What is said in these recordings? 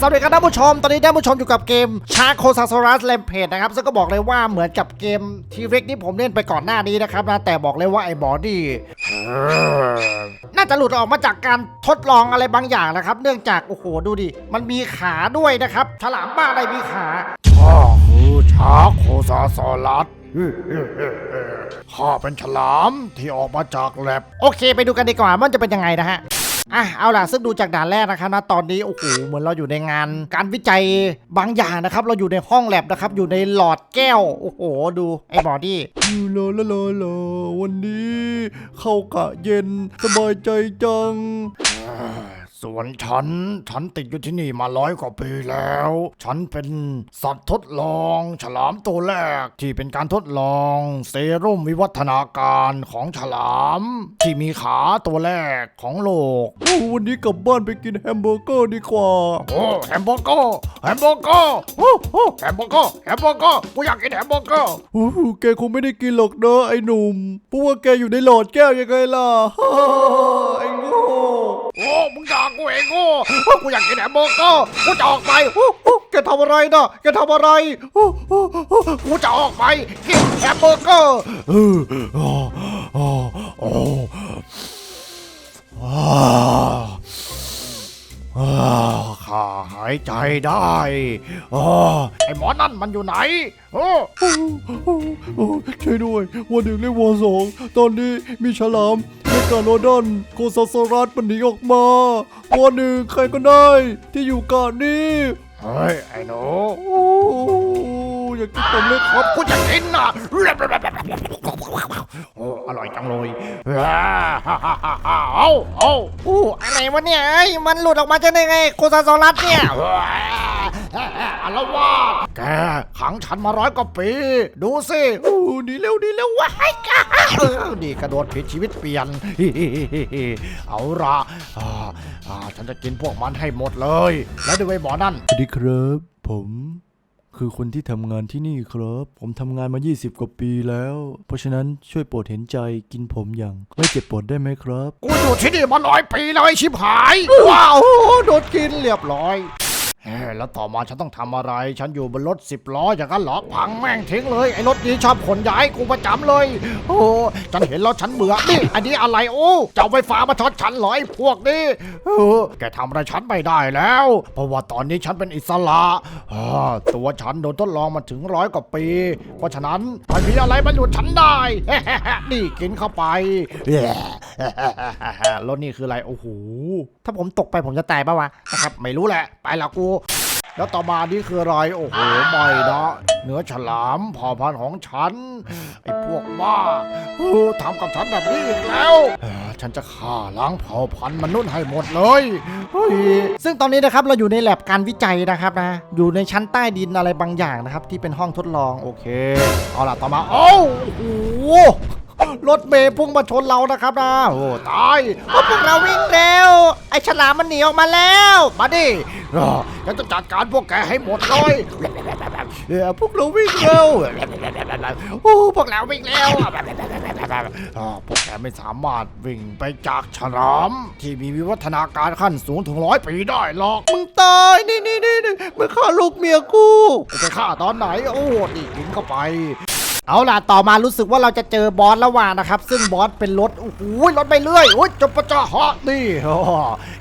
สวัสดีครับท่านผู้ชม ตอนนี้ท่านผู้ชมอยู่กับเกมชาโคซา s รัสเลมเพจนะครับ ซึ่งก็บอกเลยว่าเหมือนกับเกมทีเร็กที่ผมเล่นไปก่อนหน้านี้นะครับนะแต่บอกเลยว่าไอ้บอดี้น่าจะหลุดออกมาจากการทดลองอะไรบางอย่างนะครับ เนื่องจากโอ้โหดูดิ มันมีขาด้วยนะครับ ฉลามบ้าอะไรมีขาข้าคือชาโคซาซอรัสข้าเป็นฉลามที่ออกมาจากแลบโอเค ไปดูกันดีกว่าว่ามันจะเป็นยังไงนะฮะ อะเอาล่ะซึ่งดูจากด่านแรกนะครับนะตอนนี้โอ้โหเหมือนเราอยู่ในงาน การวิจัยบางอย่างนะครับ เราอยู่ในห้องแลบนะครับ อยู่ในหลอดแก้ว โอ้โห ดูไอ้บอดี้ลาลาลาลาวันนี้ เข้ากะเย็นสบายใจจัง ส่วนฉัน ฉันติดอยู่ที่นี่มาร้อยกว่าปีแล้ว ฉันเป็นสัตว์ทดลอง ฉลามตัวแรกที่เป็นการทดลองเซรุ่มวิวัฒนาการของฉลาม ที่มีขาตัวแรกของโลก วันนี้กลับบ้านไปกินแฮมเบอร์เกอร์ดีกว่า โอ้แฮมเบอร์เกอร์แฮมเบอร์เกอร์โอ้โอ้แฮมเบอร์เกอร์แฮมเบอร์เกอร์กูอยากกินแฮมเบอร์เกอร์โอ้แกคงไม่ได้กินหรอกเนอะไอ้หนุ่มเพราะว่าแกอยู่ในหลอดแก้วยังไงล่ะไอ้โง่โอ้มึงด่ากูกูเองโง่กูอยากกินแฮมเบอร์เกอร์กูจะออกไปแกทำอะไรนะแกทำอะไรกูจะออกไปกินแฮมเบอร์เกอร์เออออ้โอ้อ้าอ้าหายใจได้อ้าไอ้หมอนั่นมันอยู่ไหนโอ้ช่วยด้วยวันหนึ่งเรียกวันสองตอนนี้มีฉลามเมกาโลดอนโคซาซอรัสมันหนีออกมาวันหนึ่งใครก็ได้ที่อยู่กาดนี้เฮ้ยไอ้หนู อยากกินผมเลยครับกูจะกินนะโอ้อร่อยจังเลยเอาเอาอู้อะไรวะเนี่ยเอ้ยมันหลุดออกมาจะได้ไงโคซาซอรัสเนี่ยอารวาสแกขังฉันมาร้อยกว่าปี ดูสิอู้ดีเร็วดีเร็วว้ายกาเออดีกระโดดผิดชีวิตเปลี่ยน เอาละฉันจะกินพวกมันให้หมดเลย แล้วดูไอ้หมอนั่นสวัสดีครับ ผม คือคนที่ทำงานที่นี่ครับ ผมทำงานมา 20 กว่าปีแล้ว เพราะฉะนั้นช่วยโปรดเห็นใจกินผมอย่าง ไม่เจ็บปวดได้ไหมครับ กูอยู่ที่นี่มาร้อยปีแล้วไอ้ชิบหาย ว้าวโดนกินเรียบร้อย เฮ้แล้วต่อมาฉันต้องทำอะไร ฉันอยู่บนรถสิบล้ออย่างนั้นหรอพังแม่งทิ้งเลย ไอ้รถนี้ชอบขนย้ายกูประจำเลย โอ้ฉันเห็นแล้วฉันเบื่อนี่อันนี้อะไรโอ้เจะเอาไฟฟ้ามาช็อตฉันเหรอไอ้พวกนี้เออแกทำอะไรฉันไม่ได้แล้ว เพราะว่าตอนนี้ฉันเป็นอิสระตัวฉันโดนทดลองมาถึงร้อยกว่าปี เพราะฉะนั้นมันมีอะไรมาหยุดฉันได้นี่กินเข้าไปรถนี่คืออะไรโอ้โหถ้าผมตกไปผมจะตายปะวะนะครับไม่รู้แหละ ไปละกูแล้วต่อมานี่คืออะไรโอ้โหไม่นะเนื้อฉลามเผ่าพันธุ์ของฉัน ไอ้พวกบ้าเออทำกับฉันแบบนี้อีกแล้วฉันจะฆ่าล้างเผ่าพันธุ์มนุษย์ให้หมดเลยซึ่งตอนนี้นะครับเราอยู่ในแลบการวิจัยนะครับนะ อยู่ในชั้นใต้ดินอะไรบางอย่างนะครับ ที่เป็นห้องทดลองโอเค เอาล่ะต่อมาโอ้าโอ้โหรถเมย์พุ่งมาชนเรานะครับนะโอ้ตายพวกเราวิ่งเร็ว ไอ้ฉลามมันหนีออกมาแล้ว มาดิเออฉันจะจัดการพวกแกให้หมดเลยเออพวกเราวิ่งเร็วโอ้พวกเราวิ่งเร็วพวกแกไม่สามารถวิ่งไปจากฉลาม ที่มีวิวัฒนาการขั้นสูงถึงร้อยปีได้หรอก มึงตาย นี่นี่นี่มึงฆ่าลูกเมียกูกูไปฆ่าตอนไหน โอ้นี่กินเข้าไป เอาล่ะต่อมารู้สึกว่าเราจะเจอบอสแล้วว่านะครับ ซึ่งบอสเป็นรถโอ้โหรถไปเรื่อยโอ้ยจบประจาฮะนี่โอ้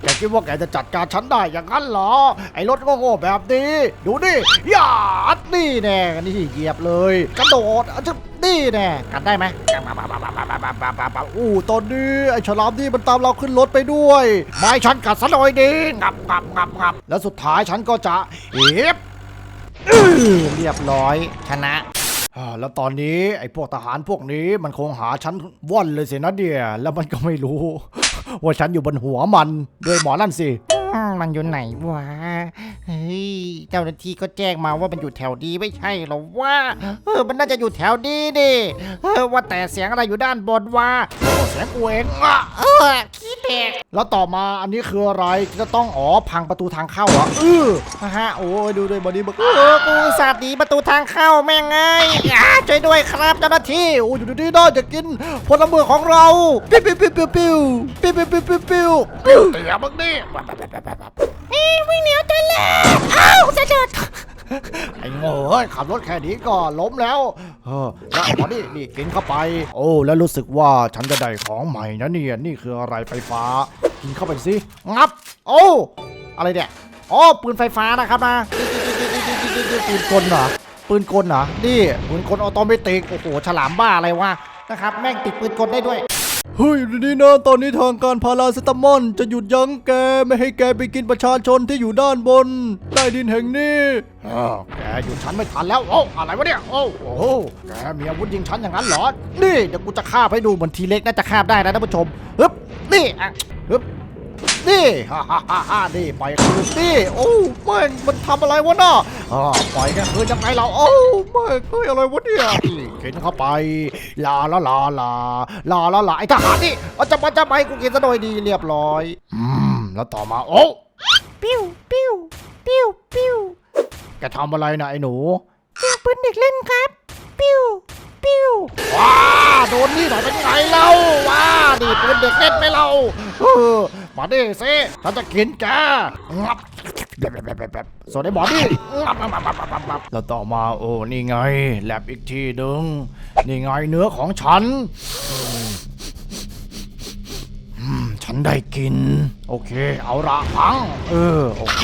แกคิดว่าแกจะจัดการฉันได้อย่างนั้นเหรอ ไอ้รถโง่แบบนี้ ดูดิยาดนี่แน่นี่เหยียบเลย กระโดดอะจะนี่แน่กันได้ไหมอู้ตอนนี้ไอ้ฉลามนี่มันตามเราขึ้นรถไปด้วยไม่ฉันกัดซะหน่อยดีงับงับงับงับแล้วสุดท้ายฉันก็จะเอฟเรียบร้อยชนะ แล้วตอนนี้ไอ้พวกทหารพวกนี้มันคงหาฉันว่อนเลยสินะเดียแล้วมันก็ไม่รู้ ว่าฉันอยู่บนหัวมันด้วยหมอนั่นสิมันอยู่ไหนวะ เฮ้ย เจ้าหน้าที่ก็แจ้งมาว่ามันอยู่แถวดีไม่ใช่หรอวะเออ มันน่าจะอยู่แถวดีดิเออว่าแต่เสียงอะไรอยู่ด้านบนวะโอ้เสียงกูเองอะเออขี้แตก แล้วต่อมาอันนี้คืออะไรจะต้องอ๋อพังประตูทางเข้าเหรอะเออนะฮะโอ้ยดูด้วยบอดี้บักเออกูอุตสาดหนีประตูทางเข้าแม่งไงอ่าช่วยด้วยครับเจ้าหน้าที่โอ้ยอยู่ดีๆน่าจะกินผลไม้ของเราปิ้วปิ้วปิ้วปิ้วปิ้วปิ้วปิ้วปิ้วปิ้วปิ้วเตี๋ยมึงนี่วิ่งเหนียวจะแล้ว ไอ้โง่เฮ้ยขับรถแค่นี้ก็ล้มแล้ว เออแล้วไอ้หมอนี่นี่กินเข้าไป โอ้แล้วรู้สึกว่าฉันจะได้ของใหม่นะเนี่ยนี่คืออะไรไฟฟ้า กินเข้าไปสิงับ โอ้อะไรเนี่ยอ๋อปืนไฟฟ้านะครับนะปืนกลเหรอปืนกลเหรอนี่ปืนกลออโตเมติกโอ้โหฉลามบ้าอะไรวะนะครับ แม่งติดปืนกลได้ด้วย เฮ้ยดูนี่นะตอนนี้ทางการพาราเซตามอนจะหยุดยั้งแกไม่ให้แกไปกินประชาชนที่อยู่ด้านบนใต้ดินแห่งนี้อ้าวแกหยุดฉันไม่ทันแล้วโอ้อะไรวะเนี่ยโอ้โอ้โหแกมีอาวุธยิงฉันอย่างนั้นเหรอนี่เดี๋ยวกูจะฆ่าให้ดูเหมือนทีเล็กน่าจะฆ่าบได้นะท่านผู้ชมฮึบนี่อะฮึบ นี่ฮ่าฮ่าฮ่าฮ่านี่ปล่อยคืนนี่โอ้แม่งมันทำอะไรวะน่ะอ่าปล่อยแกคืนยังไงเราโอ้แม่งเฮ้ยอะไรวะเนี่ยนี่เข็นเข้าไป ลาลาลาลาลาลาลาไอ้ทหารนี่เอาจะมาจะไปกูกินซะโดยดีเรียบร้อย อืม แล้วต่อมาโอ้ปิ้วปิ้วปิ้วปิ้วแกทำอะไรนะไอ้หนูยิงปืนเด็กเล่นครับ ปิ้ว ปิ้ว ว้า โดนนี่หน่อยเป็นไงเล่าว้าดีปืนเด็กเล่นไหมเราเออ มาดิซิฉันจะกินแกงับแบบแบบแบบแบบส่วนไอ้หมอนี่งับงับงับงับงับงับแล้วต่อมาโอ้นี่ไงแลบอีกทีหนึ่งนี่ไงเนื้อของฉันอืมฉันได้กิน โอเค เอาละพัง เออ โอเค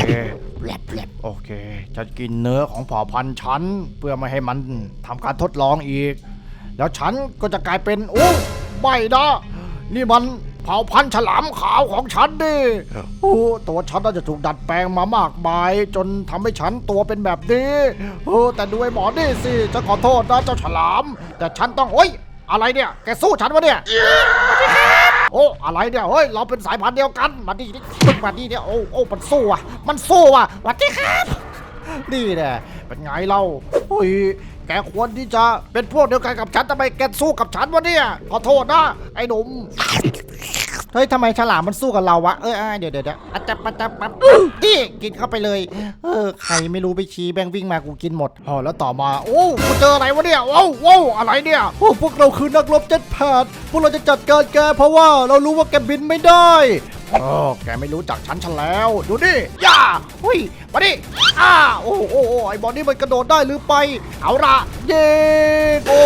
แลบแลบโอเค จะกินเนื้อของเผ่าพันธุ์ฉัน เพื่อไม่ให้มันทำการทดลองอีก แล้วฉันก็จะกลายเป็นโอ้ไม่นะนี่มัน เผ่าพันธุ์ฉลามขาวของฉันดิโอ้ตัวฉันน่าจะถูกดัดแปลงมามากมาย จนทำให้ฉันตัวเป็นแบบนี้โอ้แต่ดูไอ้หมอนี่สิฉันขอโทษนะเจ้าฉลาม แต่ฉันต้องโอ้ยอะไรเนี่ย แกสู้ฉันวะเนี่ยโอ้ อะไรเนี่ย เฮ้ย เราเป็นสายพันธุ์เดียวกัน มาดีนี่มึงมาดีเนี่ย โอ้ โอ้ มันสู้อะ มันสู้อะสวัสดีครับ นี่แน่เป็นไงเราเฮ้ย แกควรที่จะเป็นพวกเดียวกันกับฉันทำไมแกสู้กับฉันวะเนี่ย ขอโทษนะ ไอ้หนุ่ม เฮ้ยทำไมฉลามมันสู้กับเราวะ เอ้ยเอ้ยเดี๋ยวเดี๋ยวเดี๋ยวอัจจะปัจจับปั๊บนี่กินเข้าไปเลย เออ ใครไม่รู้ไปชี้แบงวิ่งมากูกินหมดอ๋อแล้วต่อมา โอ้กูเจออะไรวะเนี่ยโอ้โอ้อะไรเนี่ยพวกพวกเราคือนักรบเจ็ดแพดพวกเราจะจัดการแกเพราะว่าเรารู้ว่าแกบินไม่ได้ โอ้แกไม่รู้จักฉันฉันแล้ว ดูดิย่าหุยมาดิอ้าโอ้โอ้โอ้ไอ้บอลนี่มันกระโดดได้หรือไป เอาละเย้โอ้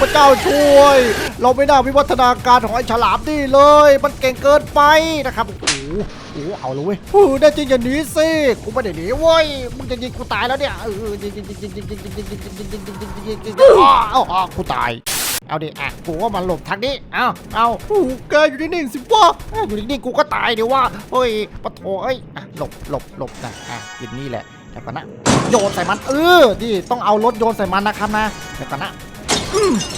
พระเจ้าช่วย เราไม่น่าวิวัฒนาการของไอ้ฉลามนี่เลย มันเก่งเกินไปนะครับโอ้โหโอ้เอาเลยเว้ยโอ้ได้จริงอย่างนี้สิกูไม่ได้หนีเว้ยมึงจะยิงกูตายแล้วเนี่ยเออยิงยิงยิงยิงยิงยิงยิงยิงยิงยิงยิงยิงยิงยิงยิงยิงอ้าวอ้าวอ้าวกูตาย เอาดิอะกูก็มาหลบทางนี้ เอาเอาโอ้แกอยู่ที่นี่สิวะอยู่ที่นี่กูก็ตายเดี๋ยวว่าเฮ้ยปะโถเอ้ยอะหลบหลบหลบนะอะอยู่นี่แหละเดี๋ยวก่อนนะโยนใส่มันเออที่ต้องเอารถโยนใส่มันนะครับนะเดี๋ยวก่อนนะ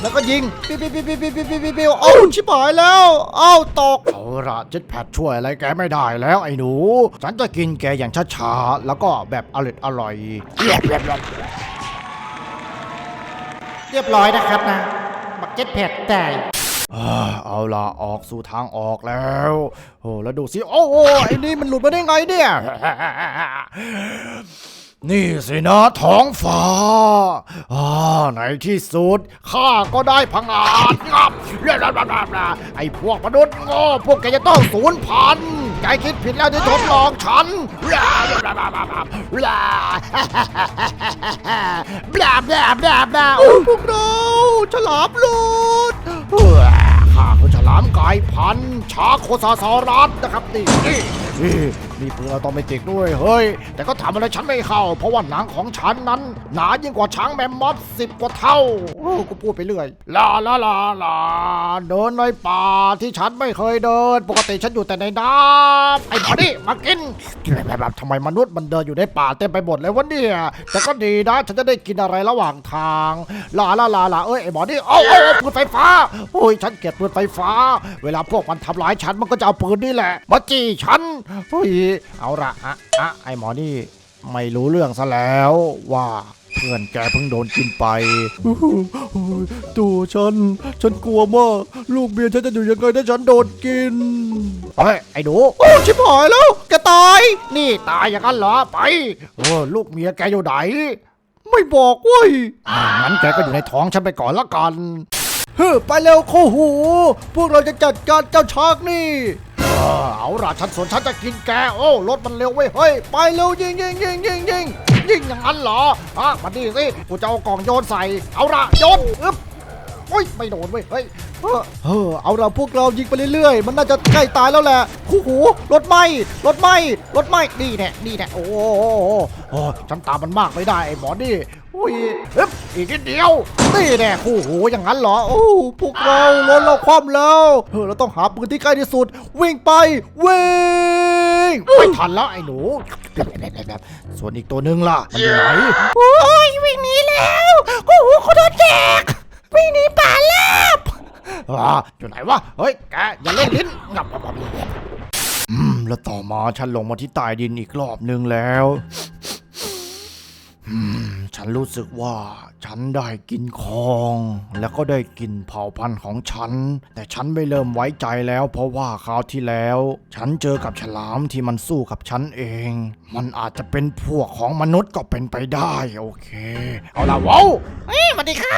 แล้วก็ยิงปิ๊บปิ๊บปิ๊บปิ๊บปิ๊บปิ๊บปิ๊บโอ้ชิบหายแล้วเอ้าตกเอาละจิตแพดช่วยอะไรแกไม่ได้แล้วไอ้หนู ฉันจะกินแกอย่างช้าๆ แล้วก็แบบอร่อยอร่อยเรียบร้อยนะครับนะ บักเจ็ตแพดได้อ่าเอาล่ะออกสู่ทางออกแล้ว โอ้แล้วดูสิ โอ้โหไอ้นี่มันหลุดมาได้ไงเนี่ย นี่สินะท้องฟ้าอ่าในที่สุดข้าก็ได้พังอาจงับไอ้พวกมนุษย์โง่พวกแกจะต้องสูญพันธุ์ แกคิดผิดแล้วที่ทดลองฉันบลาบลาบลาบลาโอ้พวกเราฉลามหลุดเฮ้ยข้าคือฉ ลามกายพันชาโคซาซอรัสนะครับนี่นี่นี่นี่ปืนอะตอมติกด้วยเฮ้ย แต่ก็ทำอะไรฉันไม่เข้า เพราะว่าหนังของฉันนั้น หนายิ่งกว่าช้างแมมมอสสิบกว่าเท่าโอ้กูพูดไปเรื่อยลาลาลาลาเดินในป่าที่ฉันไม่เคยเดิน ปกติฉันอยู่แต่ในน้ำไอ้บอดี้มากินแบบทำไมมนุษย์มันเดินอยู่ในป่าเต็มไปหมดเลยวะเนี่ยแต่ก็ดีนะฉันจะได้กินอะไรระหว่างทางลาลาลาลาเอ้ยไอ้บอดี้เอาเอาเอาปืนไฟฟ้าโอ้ยฉันเกลียดปืนไฟฟ้าเวลาพวกมันทำร้ายฉันมันก็จะเอาปืนนี่แหละมาจี้ฉันเฮ้ยเอาละอะอะไอ้หมอนี่ไม่รู้เรื่องซะแล้วว่าเพื่อนแกเพิ่งโดนกินไปโอ้ยตัวฉัน ฉันกลัวมาก ลูกเมียฉันจะอยู่ยังไงถ้าฉันโดนกินเฮ้ยไอ้หนูโอ้ชิบหายแล้ว แกตาย นี่ตายอย่างนั้นเหรอ ไปโอ้ลูกเมียแกอยู่ไหน ไม่บอกเว้ยอ่างั้นแกก็อยู่ในท้องฉันไปก่อนละกันเฮึไปเร็วคู่หู พวกเราจะจัดการเจ้าชากนี่เอาล่ะฉันสวนฉันจะกินแก โอ้รถมันเร็วเว้ยเฮ้ย ไปเร็วยิงยิงยิงยิงยิงยิงอย่างนั้นเหรออะมาดีสิกูจะเอากล่องโยนใส่ เอาละโยนอึ๊บ โอ้ยไม่โดนเว้ยเฮ้ยเออเออเอาพวกเรายิงไปเรื่อยๆ มันน่าจะใกล้ตายแล้วแหละคู่หูรถไหม้รถไหม้รถไหม้นี่แน่นี่แน่โอ้โหโอ้ฉันตามมันมากไม่ได้ไอ้หมอนี่อุ้ยอึ๊บอีกนิดเดียวนี่แน่คู่หูอย่างนั้นเหรอโอ้พวกเรารถเราคว่ำแล้วเออเราต้องหาปืนที่ใกล้ที่สุด วิ่งไปวิ่งไม่ทันแล้วไอ้หนูส่วนอีกตัวหนึงล่ะมันอยู่ไหนโอ้ยวิ่งหนีแล้วโอ้โหเขาโดนแจก วิ่งหนีป่าลาบอ่าอยู่ไหนวะ เฮ้ย แกอย่าเล่นลิ้นงับงับงับงับอืม แล้วต่อมาฉันลงมาที่ใต้ดินอีกรอบหนึ่งแล้วอืมฉันรู้สึกว่าฉันได้กินของ แล้วก็ได้กินเผ่าพันธุ์ของฉัน แต่ฉันไม่เริ่มไว้ใจแล้ว เพราะว่าคราวที่แล้ว ฉันเจอกับฉลามที่มันสู้กับฉันเอง มันอาจจะเป็นพวกของมนุษย์ก็เป็นไปได้ โอเค เอาละว้าวเฮ้ยสวัสดีครับ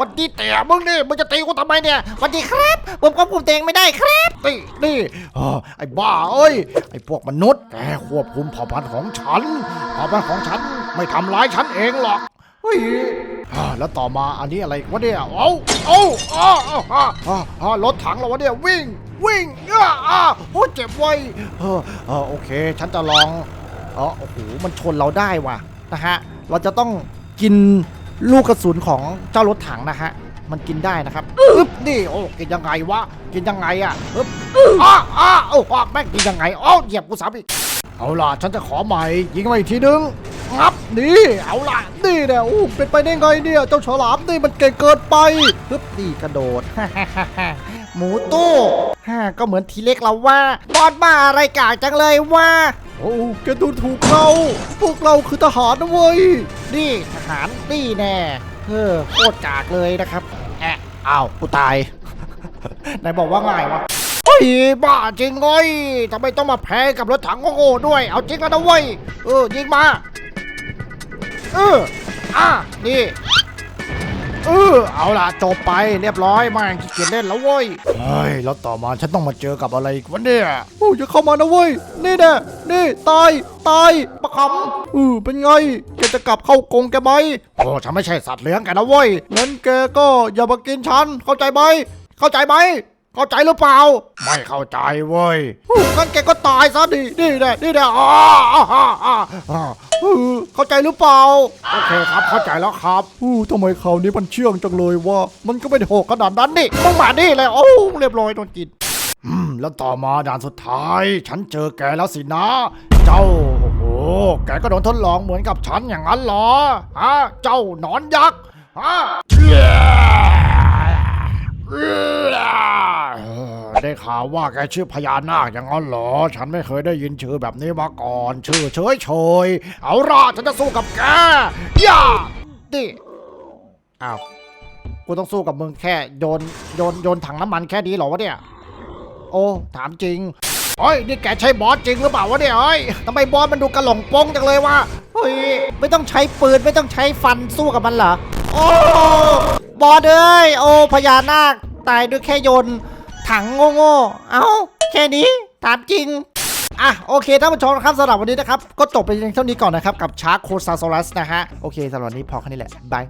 วันดีแต่มึงนี่มึงจะตีกูทำไมเนี่ยวัสดีครับ ผมควบคุมตัวเองไม่ได้ครับนี่นี่เออไอ้บ้าเอ้ยไอ้พวกมนุษย์แกควบคุมเผ่าพันธุ์ของฉันเผ่าพันธุ์ของฉันไม่ทำร้ายฉันเองหรอกเฮ้ยแล้วต่อมาอันนี้อะไรวะเนี่ยเอ้าเอ้าอ้าอ้าอ้ารถถังเราวะเนี่ยวิ่งวิ่งอ้าอ้าโอ้เจ็บไว้ยเออเออโอเค ฉันจะลองเออโอ้โหมันชนเราได้ว่ะนะฮะเราจะต้องกิน ลูกกระสุนของเจ้ารถถังนะฮะ มันกินได้นะครับอึ๊บนี่โอ้กินยังไงวะ กินยังไงอะอึ๊บอ้าอ้าโอ้อ้าแม่งดียังไงอ้าวเหยียบกูสามอีกเอาล่ะ ฉันจะขอใหม่ ยิงมาอีกทีนึงงับนี่ เอาล่ะ นี่เนี่ยโอ้เป็นไปได้ไงเนี่ย เจ้าฉลามนี่มันเก่งเกินไปปึ๊บนี่กระโดด หมูตู้ฮ่าก็เหมือนทีเล็กเราว่าบอสบ้าอะไรกากจังเลยว่า โอ้แกดูถูกเรา พวกเราคือทหารนะเว้ย นี่ทหารนี่แน่เออโคตรกากเลยนะครับ แอะอ้าวกูตาย ไหนบอกว่าง่ายวะเฮ้ยบ้าจริงเว้ยทำไมต้องมาแพ้กับรถถังโง่ๆด้วย เอาจริงกันนะเว้ย เออยิงมา เอออะนี่ เออเอาล่ะจบไปเรียบร้อยแม่งขี้เกียจเล่นแล้วเว้ยเฮ้ยแล้วต่อมาฉันต้องมาเจอกับอะไรอีกวะเนี่ยโอ้อย่าเข้ามานะเว้ยนี่แน่นี่ตายตายประคำเออเป็นไงแกจะกลับเข้ากรงแกไหมโอ้ฉันไม่ใช่สัตว์เลี้ยงแกนนะเว้ยงั้นแกก็อย่ามากินฉันเข้าใจไหมเข้าใจไหม เข้าใจหรือเปล่า ไม่เข้าใจเว้ยอู้งั้นแกก็ตายซะดินี่แน่นี่แน่อ้าอ้าอ้าอ้าอ้าเออเข้าใจหรือเปล่า โอเคครับเข้าใจแล้วครับอู้ทำไมคราวนี้มันเชื่องจังเลยว่า มันก็ไม่ได้โหกขนาดนั้นนั่นนี่มึงมานี่เลยโอ้เรียบร้อยโดนกินอืมแล้วต่อมาด่านสุดท้าย ฉันเจอแกแล้วสินะ เจ้าโอ้โหแกก็โดนทดลองเหมือนกับฉันอย่างนั้นเหรอฮะเจ้าหนอนยักษ์ฮะเออ ได้ข่าวว่าแกชื่อพญานาคอย่างนั้นเหรอ ฉันไม่เคยได้ยินชื่อแบบนี้มาก่อน ชื่อเฉยเฉยเอาล่ะฉันจะสู้กับแกย่าดิอ้าวกูต้องสู้กับมึงแค่โยนโยนโยนถังน้ำมันแค่นี้เหรอวะเนี่ย โอ้ ถามจริงเฮ้ยนี่แกใช่บอสจริงหรือเปล่าวะเนี่ยเฮ้ยทำไมบอสมันดูกระหล่งโป้งจังเลยวะเฮ้ยไม่ต้องใช้ปืนไม่ต้องใช้ฟันสู้กับมันเหรอ โอ้บอดเอ้ยโอ้พญานาคตายด้วยแค่โยนถังโง่ๆ เอ้า แค่นี้ ถามจริง อะ โอเคท่านผู้ชมครับสำหรับวันนี้นะครับ ก็จบไปเพียงเท่านี้ก่อนนะครับ กับชาร์คโคซาโซลัสนะฮะ โอเคสำหรับวันนี้พอแค่นี้แหละ บาย